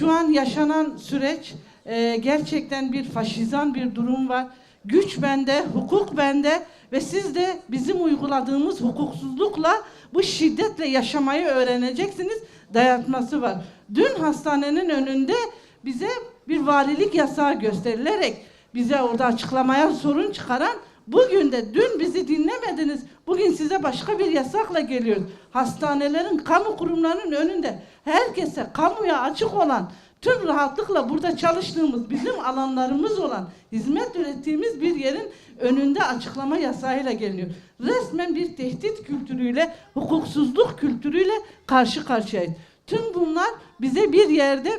Şu an yaşanan süreç e, gerçekten bir faşizan bir durum var. Güç bende, hukuk bende ve siz de bizim uyguladığımız hukuksuzlukla bu şiddetle yaşamayı öğreneceksiniz. Dayatması var. Dün hastanenin önünde bize bir valilik yasağı gösterilerek bize orada açıklamaya sorun çıkaran bugün de dün bizi dinlemediniz. Bugün size başka bir yasakla geliyoruz. Hastanelerin, kamu kurumlarının önünde herkese kamuya açık olan tüm rahatlıkla burada çalıştığımız, bizim alanlarımız olan, hizmet ürettiğimiz bir yerin önünde açıklama yasağıyla geliniyor. Resmen bir tehdit kültürüyle, hukuksuzluk kültürüyle karşı karşıyayız. Tüm bunlar bize bir yerde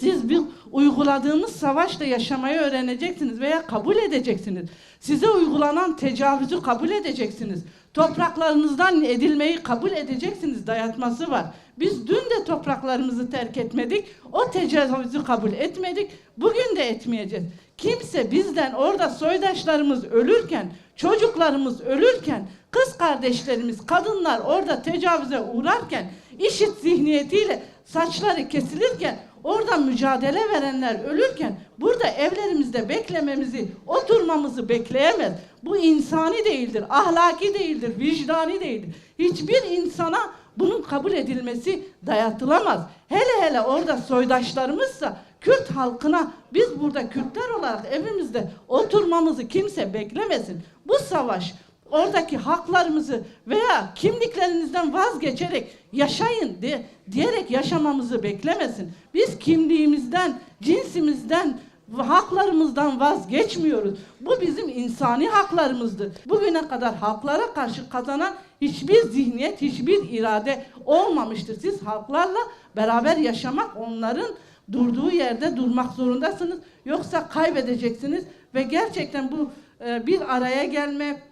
siz bir uyguladığımız savaşla yaşamayı öğreneceksiniz veya kabul edeceksiniz. Size uygulanan tecavüzü kabul edeceksiniz. Topraklarınızdan edilmeyi kabul edeceksiniz. Dayatması var. Biz dün de topraklarımızı terk etmedik. O tecavüzü kabul etmedik. Bugün de etmeyeceğiz. Kimse bizden orada soydaşlarımız ölürken, çocuklarımız ölürken, kız kardeşlerimiz, kadınlar orada tecavüze uğrarken, işit zihniyetiyle saçları kesilirken Orada mücadele verenler ölürken burada evlerimizde beklememizi, oturmamızı bekleyemez. Bu insani değildir, ahlaki değildir, vicdani değildir. Hiçbir insana bunun kabul edilmesi dayatılamaz. Hele hele orada soydaşlarımızsa Kürt halkına biz burada Kürtler olarak evimizde oturmamızı kimse beklemesin. Bu savaş oradaki haklarımızı veya kimliklerinizden vazgeçerek yaşayın diye, diyerek yaşamamızı beklemesin. Biz kimliğimizden, cinsimizden, haklarımızdan vazgeçmiyoruz. Bu bizim insani haklarımızdır. Bugüne kadar haklara karşı kazanan hiçbir zihniyet, hiçbir irade olmamıştır. Siz halklarla beraber yaşamak, onların durduğu yerde durmak zorundasınız. Yoksa kaybedeceksiniz ve gerçekten bu e, bir araya gelme,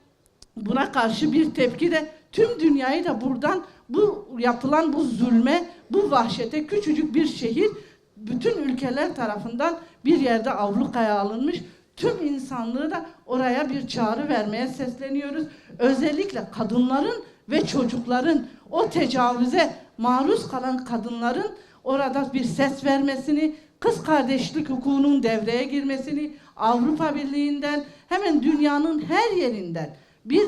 Buna karşı bir tepki de tüm dünyayı da buradan bu yapılan bu zulme, bu vahşete küçücük bir şehir bütün ülkeler tarafından bir yerde ablukaya alınmış. Tüm insanlığı da oraya bir çağrı vermeye sesleniyoruz. Özellikle kadınların ve çocukların o tecavüze maruz kalan kadınların orada bir ses vermesini, kız kardeşlik hukukunun devreye girmesini, Avrupa Birliği'nden hemen dünyanın her yerinden bir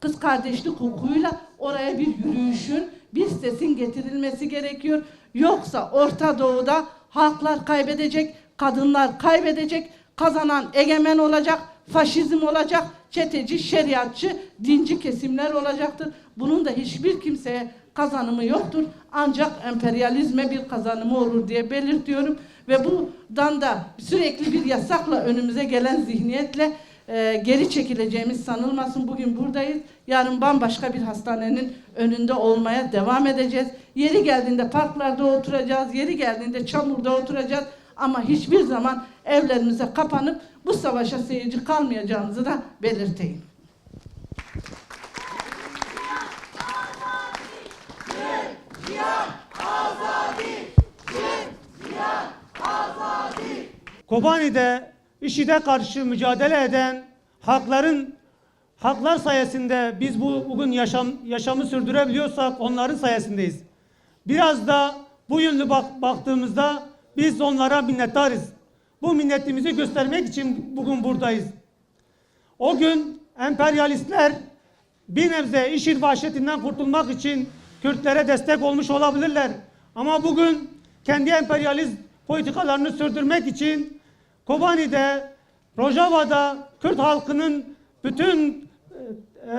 kız kardeşlik hukukuyla oraya bir yürüyüşün, bir sesin getirilmesi gerekiyor. Yoksa Orta Doğu'da halklar kaybedecek, kadınlar kaybedecek, kazanan egemen olacak, faşizm olacak, çeteci, şeriatçı, dinci kesimler olacaktır. Bunun da hiçbir kimseye kazanımı yoktur. Ancak emperyalizme bir kazanımı olur diye belirtiyorum. Ve buradan da sürekli bir yasakla önümüze gelen zihniyetle e, geri çekileceğimiz sanılmasın. Bugün buradayız. Yarın bambaşka bir hastanenin önünde olmaya devam edeceğiz. Yeri geldiğinde parklarda oturacağız. Yeri geldiğinde çamurda oturacağız. Ama hiçbir zaman evlerimize kapanıp bu savaşa seyirci kalmayacağımızı da belirteyim. Kobani'de IŞİD'e karşı mücadele eden hakların haklar sayesinde biz bu bugün yaşam yaşamı sürdürebiliyorsak onların sayesindeyiz. Biraz da bu yönlü bak, baktığımızda biz onlara minnettarız. Bu minnetimizi göstermek için bugün buradayız. O gün emperyalistler bir nebze IŞİD vahşetinden kurtulmak için Kürtlere destek olmuş olabilirler. Ama bugün kendi emperyalist politikalarını sürdürmek için Kobani'de, Rojava'da Kürt halkının bütün e,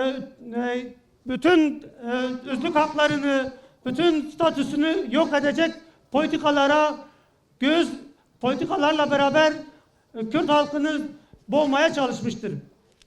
e, bütün e, özlük haklarını, bütün statüsünü yok edecek politikalara göz politikalarla beraber e, Kürt halkını boğmaya çalışmıştır.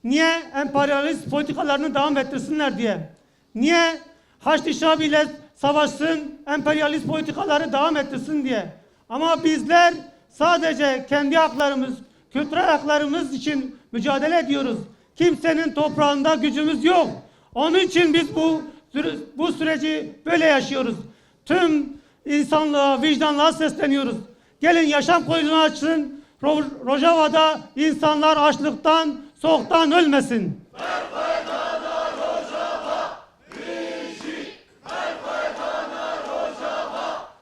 Niye? Emperyalist politikalarını devam ettirsinler diye. Niye? Haçlı Şab ile savaşsın, emperyalist politikaları devam ettirsin diye. Ama bizler sadece kendi haklarımız, kültürel haklarımız için mücadele ediyoruz. Kimsenin toprağında gücümüz yok. Onun için biz bu bu süreci böyle yaşıyoruz. Tüm insanlığa, vicdanlığa sesleniyoruz. Gelin yaşam koyunu açsın. Ro- Rojava'da insanlar açlıktan, soğuktan ölmesin.